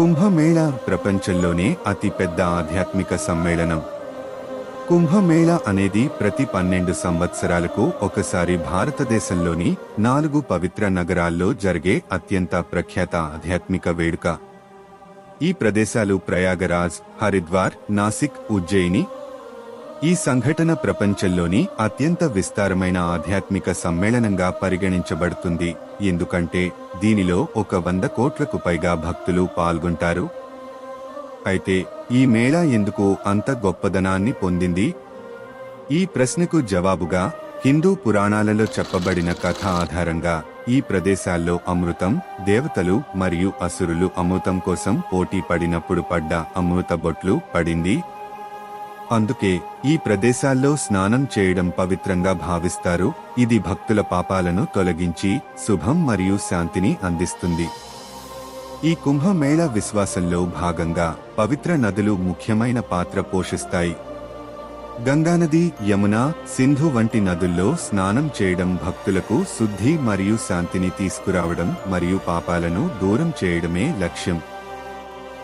కుంభమేళా ప్రపంచంలోనే అతిపెద్ద ఆధ్యాత్మిక సమ్మేళనం. కుంభమేళ అనేది ప్రతి పన్నెండు సంవత్సరాలకు ఒకసారి భారతదేశంలోని నాలుగు పవిత్ర నగరాల్లో జరిగే అత్యంత ప్రఖ్యాత ఆధ్యాత్మిక వేడుక. ఈ ప్రదేశాలు ప్రయాగరాజ్ హరిద్వార్ నాసిక్ ఉజ్జయిని ఈ సంఘటన ప్రపంచంలోని అత్యంత విస్తారమైన ఆధ్యాత్మిక సమ్మేళనంగా పరిగణించబడుతుంది. ఎందుకంటే దీనిలో ఒక వంద కోట్లకు పైగా భక్తులు పాల్గొంటారు. అయితే ఈ మేళా ఎందుకు అంత గొప్పదనాన్ని పొందింది? ఈ ప్రశ్నకు జవాబుగా హిందూ పురాణాలలో చెప్పబడిన కథ ఆధారంగా ఈ ప్రదేశాల్లో అమృతం దేవతలు మరియు అసురులు అమృతం కోసం పోటీ పడినప్పుడు పడ్డ అమృత బొట్లు పడింది. అందుకే ఈ ప్రదేశాల్లో స్నానం చేయడం పవిత్రంగా భావిస్తారు. ఇది భక్తుల పాపాలను తొలగించి శుభం మరియు శాంతిని అందిస్తుంది. ఈ కుంభమేళ విశ్వాసంలో భాగంగా పవిత్ర నదులు ముఖ్యమైన పాత్ర పోషిస్తాయి. గంగానది యమున సింధు వంటి నదుల్లో స్నానం చేయడం భక్తులకు శుద్ధి మరియు శాంతిని తీసుకురావడం మరియు పాపాలను దూరం చేయడమే లక్ష్యం.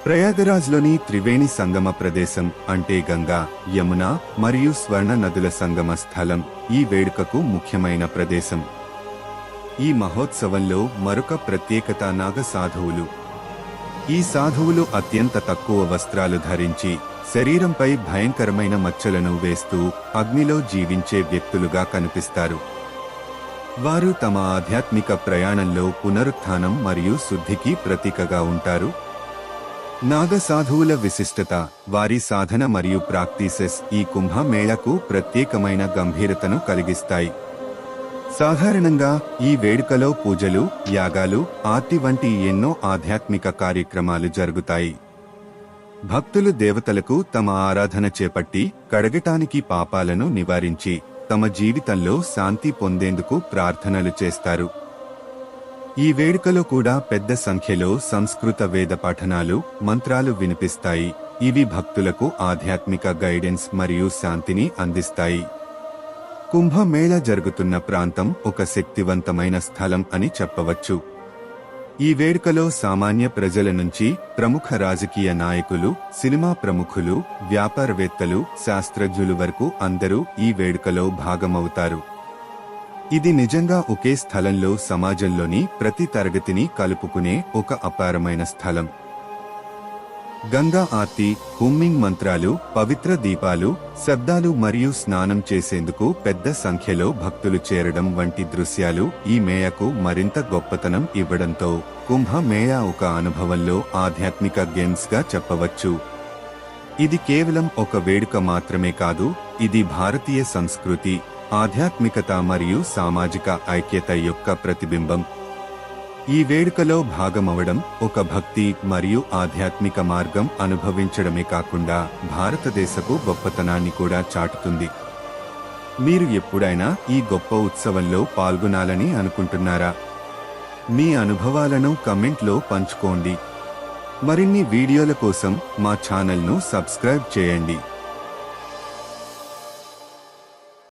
ప్రయాగరాజ్లోని త్రివేణి సంగమ ప్రదేశం అంటే గంగా యమున మరియు స్వర్ణ నదుల సంగమ స్థలం ఈ వేడుకకు ముఖ్యమైన ప్రదేశం. ఈ మహోత్సవంలో మరొక ప్రత్యేకత నాగ సాధువులు. ఈ సాధువులు అత్యంత తక్కువ వస్త్రాలు ధరించి శరీరంపై భయంకరమైన మచ్చలను వేస్తూ అగ్నిలో జీవించే వ్యక్తులుగా కనిపిస్తారు. వారు తమ ఆధ్యాత్మిక ప్రయాణంలో పునరుత్థానం మరియు శుద్ధికి ప్రతీకగా ఉంటారు. నాగ సాధువుల విశిష్టత వారి సాధన మరియు ప్రాక్టీసెస్ ఈ కుంభ మేళకు ప్రత్యేకమైన గంభీరతను కలిగిస్తాయి. సాధారణంగా ఈ వేడుకలో పూజలు యాగాలు ఆర్తి వంటి ఎన్నో ఆధ్యాత్మిక కార్యక్రమాలు జరుగుతాయి. భక్తులు దేవతలకు తమ ఆరాధన చేపట్టి కడగటానికి పాపాలను నివారించి తమ జీవితంలో శాంతి పొందేందుకు ప్రార్థనలు చేస్తారు. ఈ వేడుకలో కూడా పెద్ద సంఖ్యలో సంస్కృత వేద పఠనాలు మంత్రాలు వినిపిస్తాయి. ఇవి భక్తులకు ఆధ్యాత్మిక గైడెన్స్ మరియు శాంతిని అందిస్తాయి. కుంభమేళ జరుగుతున్న ప్రాంతం ఒక శక్తివంతమైన స్థలం అని చెప్పవచ్చు. ఈ వేడుకలో సామాన్య ప్రజల నుంచి ప్రముఖ రాజకీయ నాయకులు సినిమా ప్రముఖులు వ్యాపారవేత్తలు శాస్త్రజ్ఞులు వరకు అందరూ ఈ వేడుకలో భాగమవుతారు. ఇది నిజంగా ఒకే స్థలంలో సమాజంలోని ప్రతి తరగతిని కలుపుకునే ఒక అపారమైన స్థలం. గంగా ఆర్తి హుమ్మింగ్ మంత్రాలు పవిత్ర దీపాలు శబ్దాలు మరియు స్నానం చేసేందుకు పెద్ద సంఖ్యలో భక్తులు చేరడం వంటి దృశ్యాలు ఈ మేయకు మరింత గొప్పతనం ఇవ్వడంతో కుంభ మేళ ఒక అనుభవంలో ఆధ్యాత్మిక గేమ్స్గా చెప్పవచ్చు. ఇది కేవలం ఒక వేడుక మాత్రమే కాదు ఇది భారతీయ సంస్కృతి. ఆధ్యాత్మికత మరియు సామాజిక ఐక్యత యొక్క ప్రతిబింబం. ఈ వేడుకలో భాగమవడం ఒక భక్తి మరియు ఆధ్యాత్మిక మార్గం అనుభవించడమే కాకుండా భారతదేశపు గొప్పతనాన్ని కూడా చాటుతుంది. మీరు ఎప్పుడైనా ఈ గొప్ప ఉత్సవంలో పాల్గొనాలని అనుకుంటున్నారా? మీ అనుభవాలను కమెంట్లో పంచుకోండి. మరిన్ని వీడియోల కోసం మా ఛానల్ను సబ్స్క్రైబ్ చేయండి.